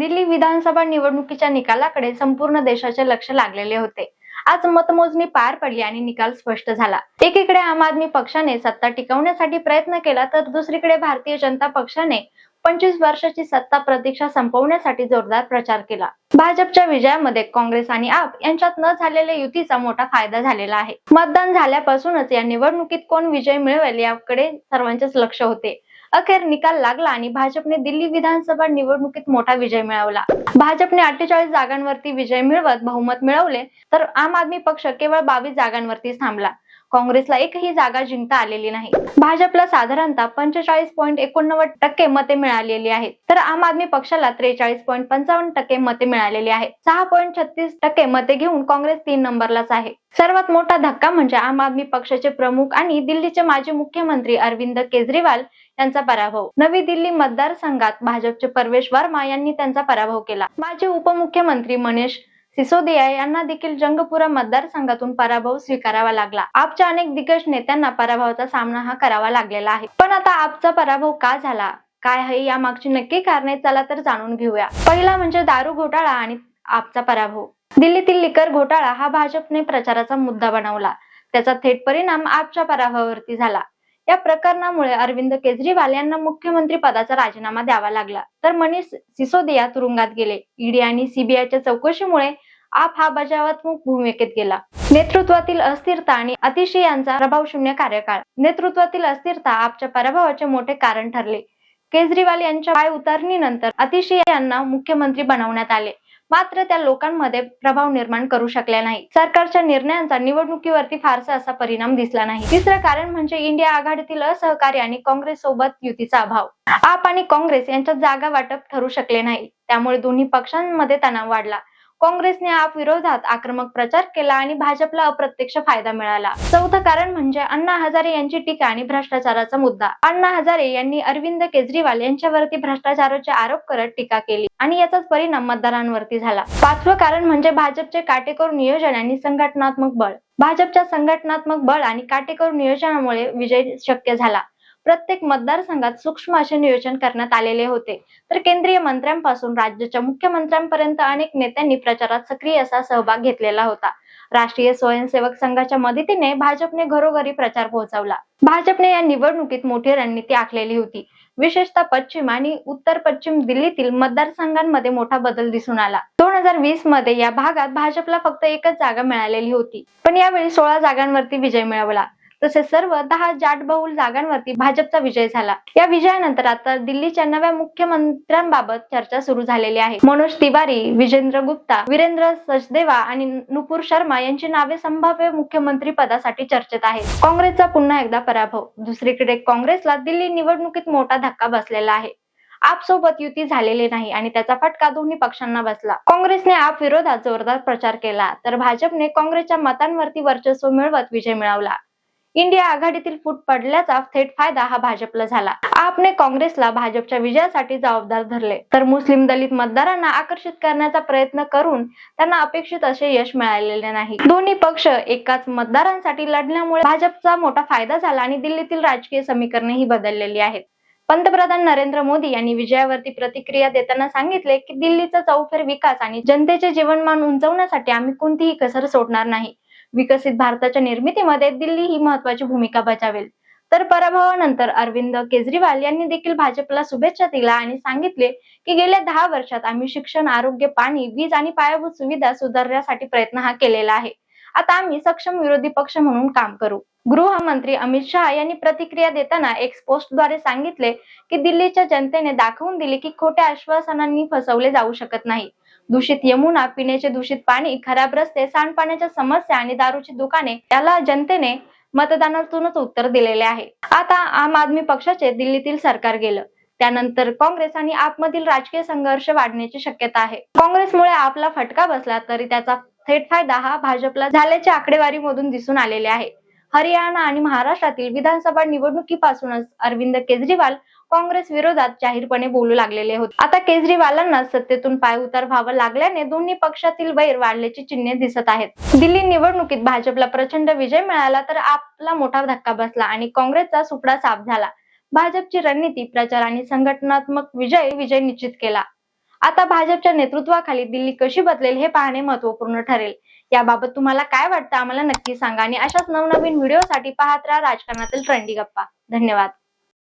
दिल्ली विधानसभा निवडणुकीच्या निकालाकडे संपूर्ण देशाचे लक्ष लागलेले होते. आज मतमोजणी पार पडली आणि निकाल स्पष्ट झाला. एकीकडे आम आदमी पक्षाने सत्ता टिकवण्यासाठी प्रयत्न केला तर दुसरीकडे भारतीय जनता पक्षाने पंचवीस वर्षाची सत्ता प्रतीक्षा संपवण्यासाठी जोरदार प्रचार केला. भाजपच्या विजयामध्ये काँग्रेस आणि आप यांच्यात न झालेल्या युतीचा मोठा फायदा झालेला आहे. मतदान झाल्यापासूनच या निवडणुकीत कोण विजय मिळवेल याकडे सर्वांचेच लक्ष होते. अखेर निकाल लागला आणि भाजपने दिल्ली विधानसभा निवडणुकीत मोठा विजय मिळवला. भाजपने अठ्ठेचाळीस जागांवरती विजय मिळवत बहुमत मिळवले तर आम आदमी पक्ष केवळ बावीस जागांवरती थांबला. काँग्रेसला एकही जागा जिंकता आलेली नाही. भाजपला साधारणतः पंचेचाळीस पॉईंट एकोणनव्वद टक्के मते मिळालेली आहेत तर आम आदमी पक्षाला त्रेचाळीस पॉईंट पंचावन्न टक्के मते मिळालेली आहेत. सहा पॉईंट छत्तीस टक्के मते घेऊन काँग्रेस तीन नंबरलाच आहे. सर्वात मोठा धक्का म्हणजे आम आदमी पक्षाचे प्रमुख आणि दिल्लीचे माजी मुख्यमंत्री अरविंद केजरीवाल यांचा पराभव. नवी दिल्ली मतदारसंघात भाजपचे परवेश वर्मा यांनी त्यांचा पराभव केला. माजी उपमुख्यमंत्री मनीष सिसोदिया यांना देखील जंगपुरा मतदारसंघातून पराभव स्वीकारावा लागला. आपच्या अनेक दिग्गज नेत्यांना पराभवाचा सामना हा करावा लागलेला आहे. पण आता आपचा पराभव का झाला? काय आहे या मागची नक्की कारणे? चला तर जाणून घेऊया. पहिला म्हणजे दारू घोटाळा आणि आपचा पराभव. दिल्लीतील लिकर घोटाळा हा भाजपने प्रचाराचा मुद्दा बनवला. त्याचा थेट परिणाम आपच्या पराभवावरती झाला. या प्रकरणामुळे अरविंद केजरीवाल यांना मुख्यमंत्री पदाचा राजीनामा द्यावा लागला. तर मनीष सिसोदिया तुरुंगात गेले. ईडी आणि सीबीआयच्या चौकशीमुळे आप हा बजावात्मक भूमिकेत गेला. नेतृत्वातील अस्थिरता आणि अतिशय यांचा प्रभावशून्य कार्यकाळ. नेतृत्वातील अस्थिरता आपच्या पराभवाचे मोठे कारण ठरले. केजरीवाल यांच्या पाय उतरणीनंतर अतिशय यांना मुख्यमंत्री बनवण्यात आले. मात्र त्या लोकांमध्ये प्रभाव निर्माण करू शकल्या नाही. सरकारच्या निर्णयांचा निवडणुकीवरती फारसा असा परिणाम दिसला नाही. तिसरं कारण म्हणजे इंडिया आघाडीतील असहकार्य आणि काँग्रेस सोबत युतीचा अभाव. आप आणि काँग्रेस यांच्यात जागा वाटप ठरू शकले नाही. त्यामुळे दोन्ही पक्षांमध्ये तणाव वाढला. काँग्रेसने आप विरोधात आक्रमक प्रचार केला आणि भाजपला अप्रत्यक्ष फायदा मिळाला. चौथं कारण म्हणजे अण्णा हजारे यांची टीका आणि भ्रष्टाचाराचा मुद्दा. अण्णा हजारे यांनी अरविंद केजरीवाल यांच्यावरती भ्रष्टाचाराचे आरोप करत टीका केली आणि याचाच परिणाम मतदारांवरती झाला. पाचवं कारण म्हणजे भाजपचे काटेकोर नियोजन आणि संघटनात्मक बळ. भाजपच्या संघटनात्मक बळ आणि काटेकोर नियोजनामुळे विजय शक्य झाला. प्रत्येक मतदारसंघात सूक्ष्म असे नियोजन करण्यात आलेले होते. तर केंद्रीय मंत्र्यांपासून राज्याच्या मुख्यमंत्र्यांपर्यंत अनेक नेत्यांनी प्रचारात सक्रिय असा सहभाग घेतलेला होता. राष्ट्रीय स्वयंसेवक संघाच्या मदतीने भाजपने घरोघरी प्रचार पोहोचवला. भाजपने या निवडणुकीत मोठी रणनीती आखलेली होती. विशेषतः पश्चिम आणि उत्तर पश्चिम दिल्लीतील मतदारसंघांमध्ये मोठा बदल दिसून आला. दोन हजार वीसमध्ये या भागात भाजपला फक्त एकच जागा मिळालेली होती. पण यावेळी सोळा जागांवरती विजय मिळवला. तसेच सर्व दहा जाटबहुल जागांवरती भाजपचा विजय झाला. या विजयानंतर आता दिल्लीच्या नव्या मुख्यमंत्र्यांबाबत चर्चा सुरू झालेली आहे. मनोज तिवारी विजेंद्र गुप्ता वीरेंद्र सचदेवा आणि नुपूर शर्मा यांची नावे संभाव्य मुख्यमंत्री पदासाठी चर्चेत आहेत. काँग्रेसचा पुन्हा एकदा पराभव. दुसरीकडे काँग्रेसला दिल्ली निवडणुकीत मोठा धक्का बसलेला आहे. आप सोबत युती झालेली नाही आणि त्याचा फटका दोन्ही पक्षांना बसला. काँग्रेसने आप विरोधात जोरदार प्रचार केला तर भाजपने काँग्रेसच्या मतांवरती वर्चस्व मिळवत विजय मिळवला. इंडिया आघाडीतील फूट पडल्याचा थेट फायदा हा भाजपला झाला. आपने काँग्रेसला भाजपच्या विजयासाठी जबाबदार धरले. तर मुस्लिम दलित मतदारांना आकर्षित करण्याचा प्रयत्न करून त्यांना अपेक्षित असे यश मिळालेले नाही. दोन्ही पक्ष एकाच मतदारांसाठी लढल्यामुळे भाजपचा मोठा फायदा झाला आणि दिल्लीतील राजकीय समीकरणेही बदललेली आहेत. पंतप्रधान नरेंद्र मोदी यांनी विजयावरती प्रतिक्रिया देताना सांगितले की दिल्लीचा चौफेर विकास आणि जनतेचे जीवनमान उंचवण्यासाठी आम्ही कोणतीही कसर सोडणार नाही. विकसित भारताच्या निर्मितीमध्ये दिल्ली ही महत्वाची भूमिका बजावेल. तर पराभवानंतर अरविंद केजरीवाल यांनी देखील भाजपला शुभेच्छा दिला आणि सांगितले की गेल्या दहा वर्षात आम्ही शिक्षण आरोग्य पाणी वीज आणि पायाभूत सुविधा सुधारण्यासाठी प्रयत्न हा केलेला आहे. आता आम्ही सक्षम विरोधी पक्ष म्हणून काम करू. गृहमंत्री अमित शहा यांनी प्रतिक्रिया देताना एक पोस्टद्वारे सांगितले की दिल्लीच्या जनतेने दाखवून दिले की खोट्या आश्वासनांनी फसवले जाऊ शकत नाही. दूषित यमुना पिण्याचे दूषित पाणी खराब रस्ते सांडपाण्याच्या समस्या आणि दारूची दुकाने याला जनतेने मतदानातूनच उत्तर दिलेले आहे. आता आम आदमी पक्षाचे दिल्लीतील सरकार गेलं. त्यानंतर काँग्रेस आणि आपमधील राजकीय संघर्ष वाढण्याची शक्यता आहे. काँग्रेसमुळे आपला फटका बसला तरी त्याचा थेट फायदा हा भाजपला झाल्याच्या आकडेवारीमधून दिसून आलेले आहे. हरियाणा आणि महाराष्ट्रातील विधानसभा निवडणुकीपासूनच अरविंद केजरीवाल काँग्रेस विरोधात जाहीरपणे बोलू लागलेले होते. आता केजरीवालांना सत्तेतून पायउतार व्हावं लागल्याने दोन्ही पक्षातील वैर वाढल्याची चिन्हे दिसत आहेत. दिल्ली निवडणुकीत भाजपला प्रचंड विजय मिळाला तर आपला मोठा धक्का बसला आणि काँग्रेसचा सुपडा साफ झाला. भाजपची रणनीती प्रचार आणि संघटनात्मक विजय विजय निश्चित केला. आता भाजपच्या नेतृत्वाखाली दिल्ली कशी बदलेल हे पाहणे महत्त्वपूर्ण ठरेल. याबाबत तुम्हाला काय वाटतं आम्हाला नक्की सांगा आणि अशाच नवनवीन व्हिडिओसाठी पाहत राहा राजकारणातील ट्रेंडी गप्पा. धन्यवाद.